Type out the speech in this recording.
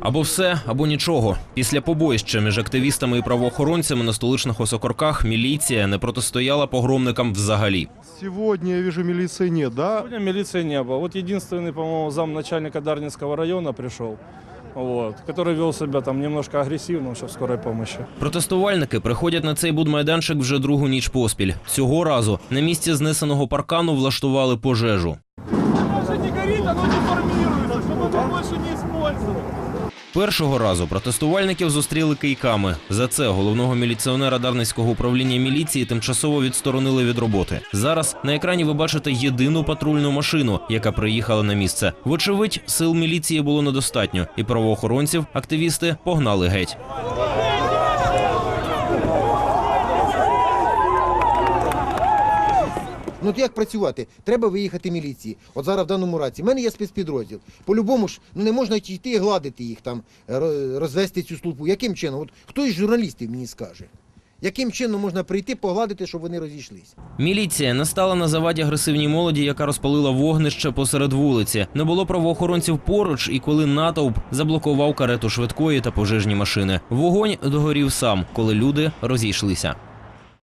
Або все, або нічого. Після побоїща між активістами і правоохоронцями на столичних осокорках міліція не протистояла погромникам взагалі. Сегодня я вижу милиции нет, да? Сегодня милиции не было. Вот единственный, по-моему, зам начальника Дарницкого района пришел, вот, который вел себя там немножко агрессивно еще в скорой помощи. Протестувальники приходять на цей будмайданчик вже другу ніч поспіль. Цього разу на місці знесеного паркану влаштували пожежу. Уже не горит, оно деформируется, чтобы это больше не использовать. Першого разу протестувальників зустріли кийками. За це головного міліціонера Дарницького управління міліції тимчасово відсторонили від роботи. Зараз на екрані ви бачите єдину патрульну машину, яка приїхала на місце. Вочевидь, сил міліції було недостатньо, і правоохоронців активісти погнали геть. Ну от як працювати? Треба виїхати міліції. От зараз в даному раці. У мене є спецпідрозділ. По-любому ж ну не можна йти і гладити їх там, розвести цю службу. Яким чином? От хто із журналістів мені скаже? Яким чином можна прийти, погладити, щоб вони розійшлися? Міліція не стала на заваді агресивній молоді, яка розпалила вогнище посеред вулиці. Не було правоохоронців поруч, і коли натовп заблокував карету швидкої та пожежні машини. Вогонь догорів сам, коли люди розійшлися.